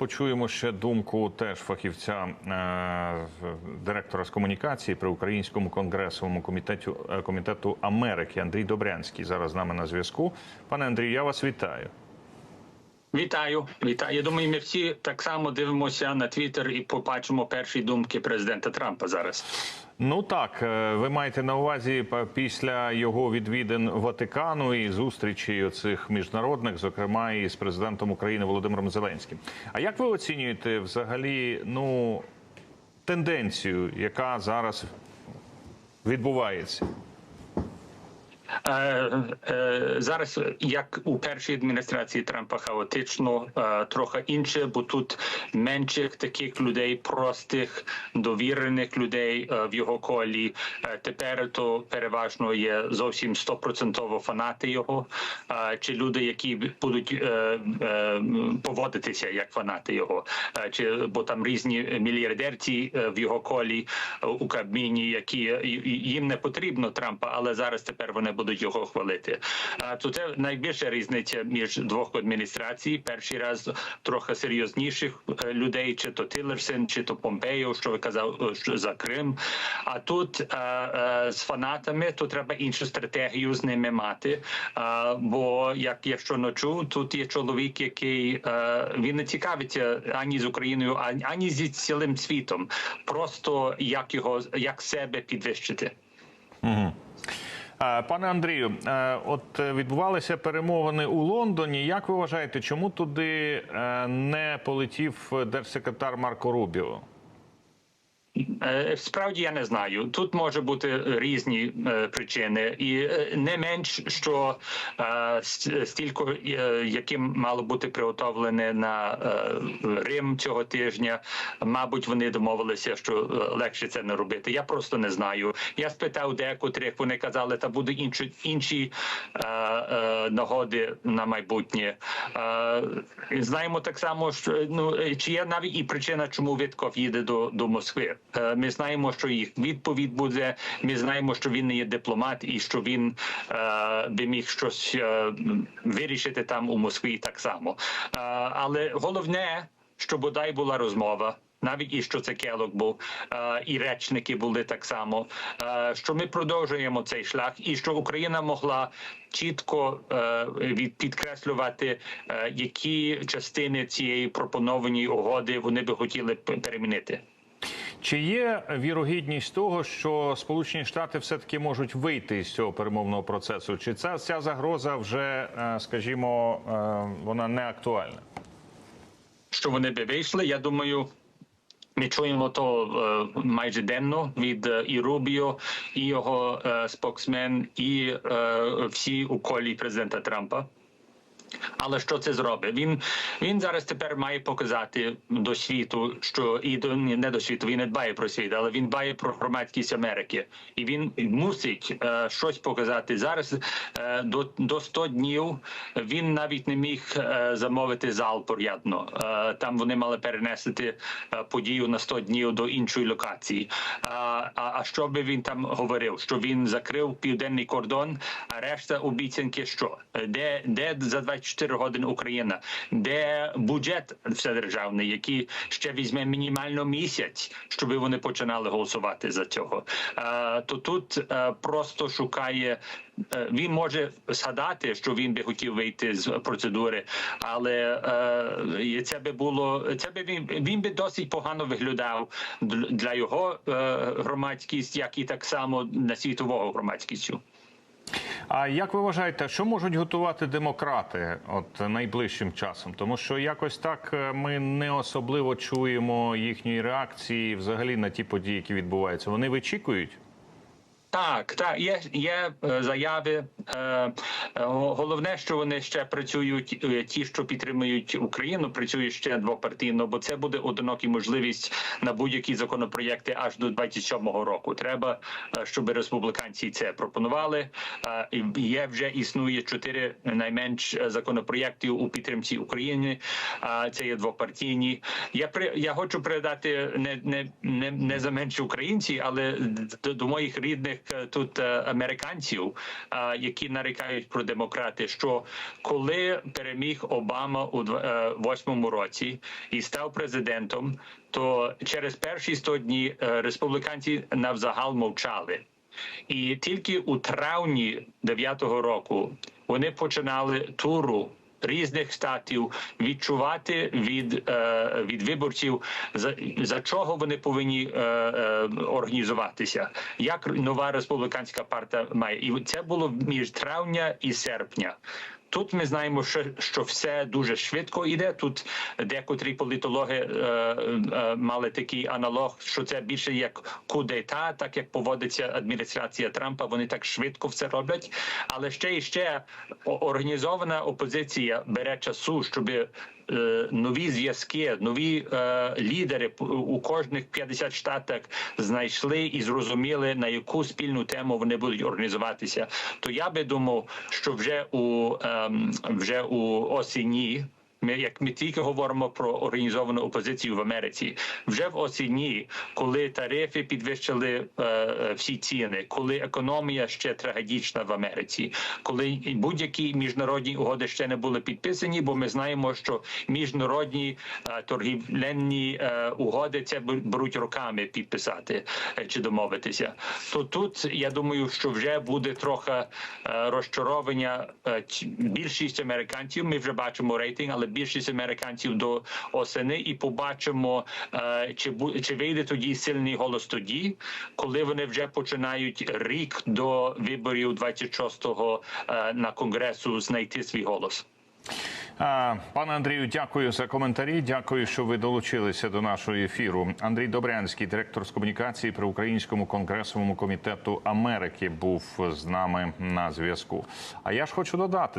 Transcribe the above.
почуємо ще думку теж фахівця е, директора з комунікації при українському конгресовому комітеті е, комітету Америки Андрій Добрянський. Зараз з нами на зв'язку. Пане Андрію, я вас вітаю. Вітаю, вітаю. Я думаю, ми всі так само дивимося на Твіттер і побачимо перші думки президента Трампа зараз. Ну так, е, ви маєте на увазі після його відвідин Ватикану і зустрічі цих міжнародних, зокрема і з президентом України Володимиром Зеленським. А як ви оцінюєте взагалі ну тенденцію, яка зараз відбувається? Е, зараз, як у першій адміністрації Трампа, хаотично, е, трохи інше, бо тут менших таких людей, простих, довірених людей е, в його колі. Тепер то переважно є зовсім стопроцентово фанати його, чи люди, які будуть поводитися як фанати його, чи бо там різні мільярдерці в його колі у Кабміні, які їм не потрібно Трампа, але зараз тепер вони будуть його хвалити. А то це найбільша різниця між двох адміністрацій. Перший раз трохи серйозніших е, людей, чи то Тилерсен, чи то Помпео, що ви казав е, за Крим. А тут е, е, з фанатами то треба іншу стратегію з ними мати. Е, бо як я щойно чув, тут є чоловік, який е, він не цікавиться ані з Україною, ані, ані зі цілим світом. Просто як його як себе підвищити. Е, Пане Андрію, е, от е, відбувалися перемовини у Лондоні. Як ви вважаєте, чому туди е, не полетів держсекретар Марко Рубіо? Е, Справді я не знаю. Тут може бути різні е, причини, і е, не менш що е, стільки, е, яким мало бути приготовлене на е, Рим цього тижня. Мабуть, вони домовилися, що е, легше це не робити. Я просто не знаю. Я спитав декотрих, вони казали, та будуть інші інші е, е, нагоди на майбутнє. Е, знаємо так само, що ну е, чи є навіть і причина, чому Вітков їде до, до Москви. Е, Ми знаємо, що їх відповідь буде. Ми знаємо, що він не є дипломат і що він би міг щось вирішити там у Москві так само. Але головне, що бодай була розмова. Навіть і що це келок був, е, і речники були так само. е, Що ми продовжуємо цей шлях, і що Україна могла чітко е, підкреслювати, які частини цієї пропонованої угоди вони би хотіли перемінити. Чи є вірогідність того, що Сполучені Штати все таки можуть вийти з цього перемовного процесу? Чи ця, ця загроза вже, скажімо, вона не актуальна? що вони би вийшли. Я думаю. Ми чуємо то е, майже денно від е, і Рубіо, і його е, споксмен, і всі у колі президента Трампа. Але що це зробить? Він він зараз тепер має показати до світу, що і до не до світу. Він не дбає про світ, але він дбає про громадськість Америки, і він мусить е, щось показати зараз. Е, до, до 100 днів він навіть не міг е, замовити зал порядно. Е, там вони мали перенести е, подію на 100 днів до іншої локації. А, а, а що би він там говорив? Що він закрив південний кордон, а решта обіцянки що? Е, Де, де за 24 години Україна? Де бюджет вседержавний, який ще візьме мінімально місяць, щоб вони починали голосувати за цього? Е, то тут е, просто шукає. е, Він може згадати, що він би хотів вийти з процедури, але е, це би було це би він, він би досить погано виглядав для його е, громадськість, як і так само на світового громадськістю. А як ви вважаєте, що можуть готувати демократи от найближчим часом? Тому що якось так е, ми не особливо чуємо їхньої реакції взагалі на ті події, які відбуваються. Вони вичікують. Так, так, є, є е, заяви. Е, е, головне, що вони ще працюють. Ті, що підтримують Україну, працюють ще двопартійно, бо це буде одинокі можливість на будь-які законопроєкти аж до 27-го року. Треба, щоб республіканці це пропонували. Є вже існує чотири найменш законопроєктів у підтримці України. Це є двопартійні. Я при я хочу передати не не не, не за менше українці, але до, до моїх рідних тут е, американців, е, які нарікають про демократи, що коли переміг Обама у дв- е, восьмому році і став президентом, то через перші 100 днів е, республіканці навзагал мовчали. І тільки у травні 9-го року вони починали туру різних штатів відчувати від, е, від виборців за, за чого вони повинні е, е, організуватися, як нова республіканська партія має, і це було між травня і серпня. Тут ми знаємо, що, що все дуже швидко йде. Тут декотрі політологи е, е, мали такий аналог, що це більше як кудета, так як поводиться адміністрація Трампа. Вони так швидко все роблять. Але ще і ще організована опозиція бере часу, щоб е, нові зв'язки, нові е, лідери у кожних 50 штатах знайшли і зрозуміли на яку спільну тему вони будуть організуватися. То я би думав, що вже у ем, вже у осені. Ми як ми тільки говоримо про організовану опозицію в Америці, вже в осені, коли тарифи підвищили е, е, всі ціни, коли економія ще трагедична в Америці, коли будь-які міжнародні угоди ще не були підписані, бо ми знаємо, що міжнародні е, торгівельні е, угоди це бер- беруть роками підписати е, чи домовитися. То тут я думаю, що вже буде трохи е, розчаровання. Е, Більшість американців ми вже бачимо рейтинг, але більшість американців до осени і побачимо, е, чи чи вийде тоді сильний голос тоді, коли вони вже починають рік до виборів 26-го е, на конгресу знайти свій голос. Пане Андрію, дякую за коментарі. Дякую, що ви долучилися до нашого ефіру. Андрій Добрянський, директор з комунікації при Українському конгресовому комітету Америки, був з нами на зв'язку. А я ж хочу додати.